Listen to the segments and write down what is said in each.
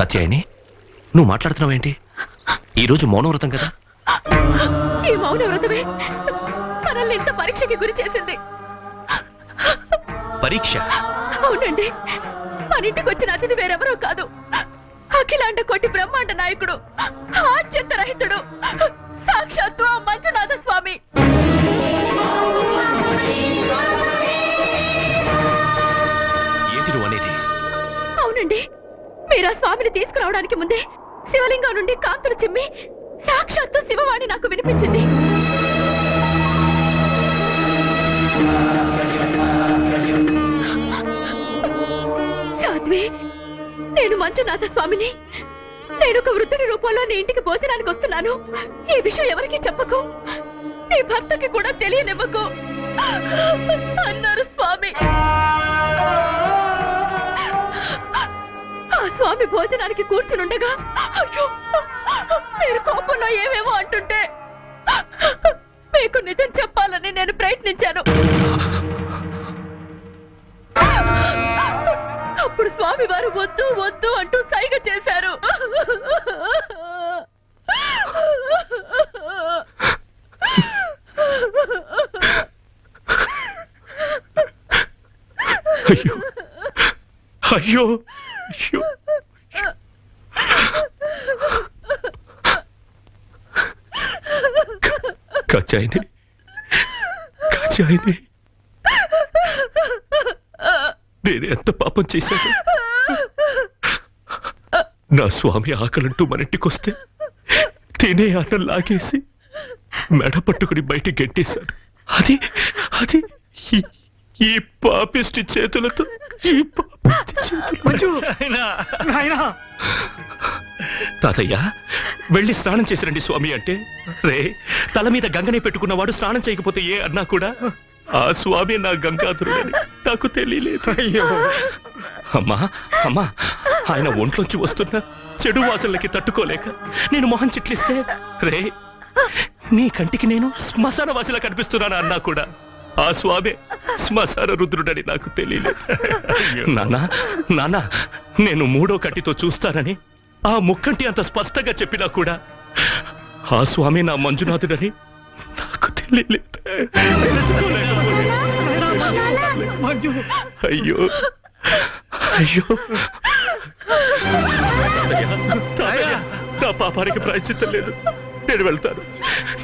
కత్యాయని? నువ్వు మాట్లాడుతున్నావేంటి ఈరోజు మౌనవ్రతం కదా? ఈ మౌన వ్రతమే మనల్ని ఇంత పరీక్షకి గురి చేసింది. పరీక్ష? అవునండి. మన ఇంటికి వచ్చిన అతిథి వేరెవరో కాదు. అఖిలాండ కోటి బ్రహ్మాండ నాయకుడు ఆద్యంత రహితుడు సాక్షాత్తు మంజునాథ స్వామి మీరు ఆ స్వామిని తీసుకురావడానికి ముందే శివలింగం నుండి కాంతులు చిమ్మి సాక్షాత్తు శివవాణి నాకు వినిపించింది. సాధ్వి నేను మంజునాథ స్వామిని. నేను ఒక వృద్ధుడి రూపంలో నీ ఇంటికి భోజనానికి వస్తున్నాను. ఈ విషయం ఎవరికీ చెప్పకు. నీ భర్తకి కూడా తెలియనివ్వకు. అన్నారు స్వామి. స్వామి భోజనానికి కూర్చునుండగా అయ్యో మీరు కోపంలో ఏమేమో అంటుంటే మీకు నిజం చెప్పాలని నేను ప్రయత్నించాను. అప్పుడు స్వామి వారు వద్దు వద్దు అంటూ సైగ చేశారు. అయ్యో అయ్యో. అయ్యో కచ్చాయిని నేను ఎంత పాపం చేశాను? నా స్వామి ఆకలంటూ మన ఇంటికొస్తే తినే ఆటలు లాగేసి మెడ పట్టుకుని బయట గెట్టేశాడు. అది అది ఈ- పాపిస్టి పాపిష్టి చేతులతో ఈ పాపిస్టి చేతులు తాతయ్య వెళ్ళి స్నానం చేసిరండి స్వామి అంటే. రే తల మీద గంగనే పెట్టుకున్నవాడు స్నానం చేయకపోతే ఏ అన్నా కూడా ఆ స్వామి నా గంగాధరుడని నాకు తెలియలేదు. అయ్యో. అమ్మా అమ్మా ఆయన ఒంట్లోంచి వస్తున్న చెడు వాసనలకి తట్టుకోలేక నేను మొహం చిట్లిస్తే రే నీ కంటికి నేను శ్మశాన వాసిలా కనిపిస్తున్నాను అన్నా కూడా. ఆ స్వామి శ్మశాన రుద్రుడని నాకు తెలియలేదు. నానా నానా నేను మూడో కంటితో చూస్తానని ఆ ముక్కంటి అంత స్పష్టంగా చెప్పినా కూడా ఆ స్వామి నా మంజునాథుడని నాకు తెలియలేదు. అయ్యో అయ్యో. నా పాపానికి ప్రాయశ్చిత్తం లేదు. నేను వెళ్తాను.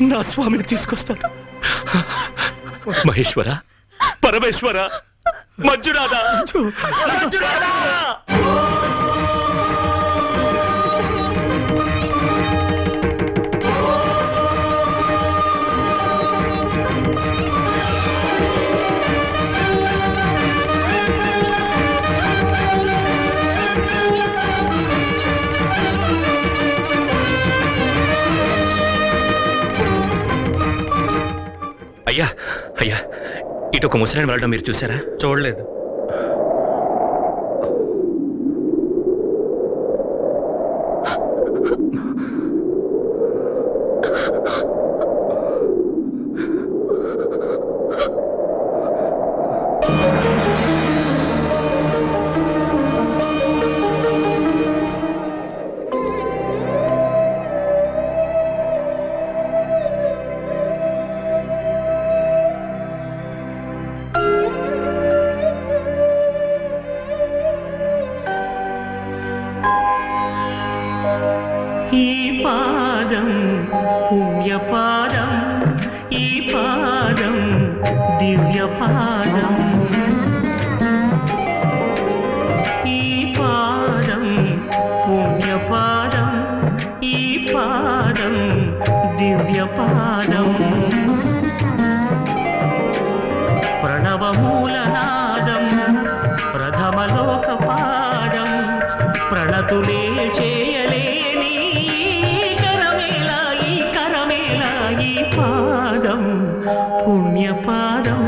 నా స్వామిని తీసుకొస్తాను. మహేశ్వర పరమేశ్వర మంజునాథ మంజునాథ! అయ్యా ఇటు ఒక ముసలిని వెళ్ళడం మీరు చూసారా? చూడలేదు. ఈ పాదం పుణ్యపాదం ఈ పాదం దివ్యపాదం. ఈ పాదం పుణ్యపాదం ఈ పాదం దివ్యపాదం. ప్రణవమూలనాదం ప్రథమలోకపాదం ప్రణతులే చే ఈ పాదం పుణ్యపాదం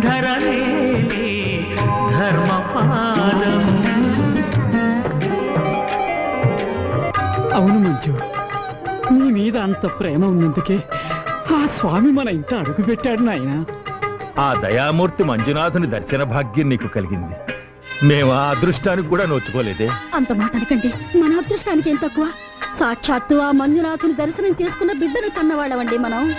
ధరలేలే ధర్మపాదం. అవును మంజు నీ మీద అంత ప్రేమ ఉన్నందుకే ఆ స్వామి మన ఇంట అడుగు పెట్టాడు నాయన. ఆ దయామూర్తి మంజునాథుని దర్శన భాగ్యం నీకు కలిగింది. మేము ఆ అదృష్టానికి కూడా నోచుకోలేదే? అంత మాట అనకండి. మన అదృష్టానికి ఏం తక్కువ? సాక్షాత్తు ఆ మంజునాథుని దర్శనం చేసుకున్న బిడ్డను కన్నవాళ్ళమండి మనం.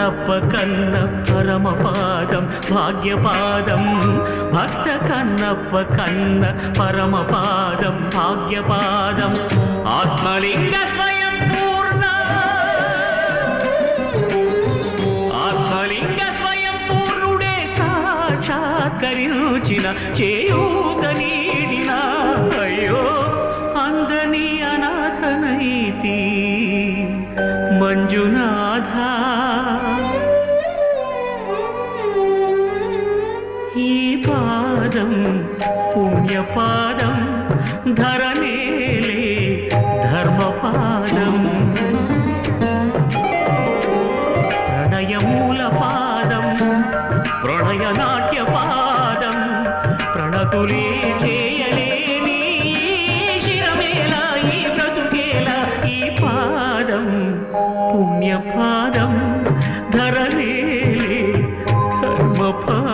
కన్నప్ప కన్న పరమపాదం భాగ్యపాదం. భక్త కన్నప్ప కన్న పరమపాదం భాగ్యపాదం. ఆత్మలింగ స్వయం పూర్ణ. ఆత్మలింగ స్వయం పూర్ణుడే సాక్షాత్కరించిన చేయూత నీడిన ధరనేలే ధర్మపాదం. ప్రణయమూల పాదం ప్రణయ నాట్య పాదం ప్రణతులే చేయలేని శిరమేల ఈ బ్రతుకేల ఈ పాదం పుణ్యపాదం ధరలేలే ధర్మపాదం.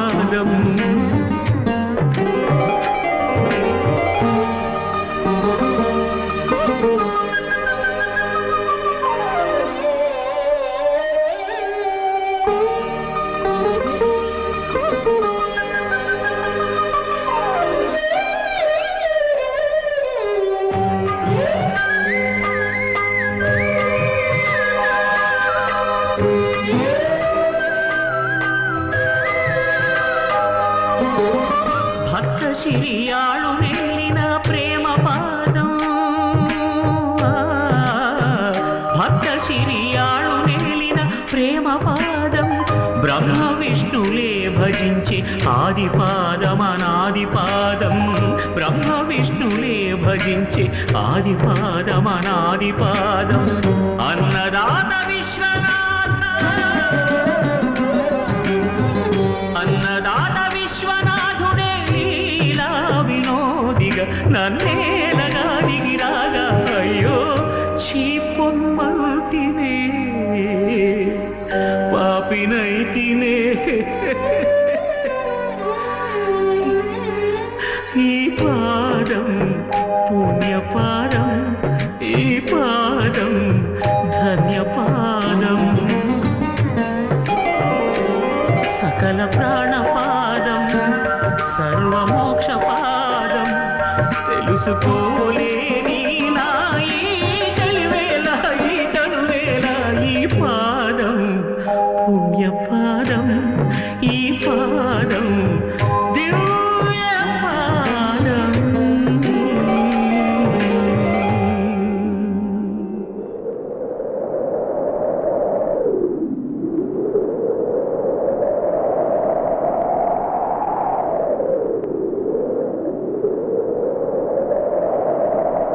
భక్త శిరియాళు ప్రేమ పాదం. భక్త శిరియాళు నెల్లిన ప్రేమ పాదం. బ్రహ్మ విష్ణులే భజించి ఆదిపాదమనాదిపాదం బ్రహ్మ విష్ణులే భజించి ఆదిపాదమనాదిపాదం అన్నదాత విశ్వనాథ పాదం పుణ్యపాదం ఈ పాదం ధన్యపాదం. సకల ప్రాణపాదం సర్వమోక్షపాదం తెలుసుకో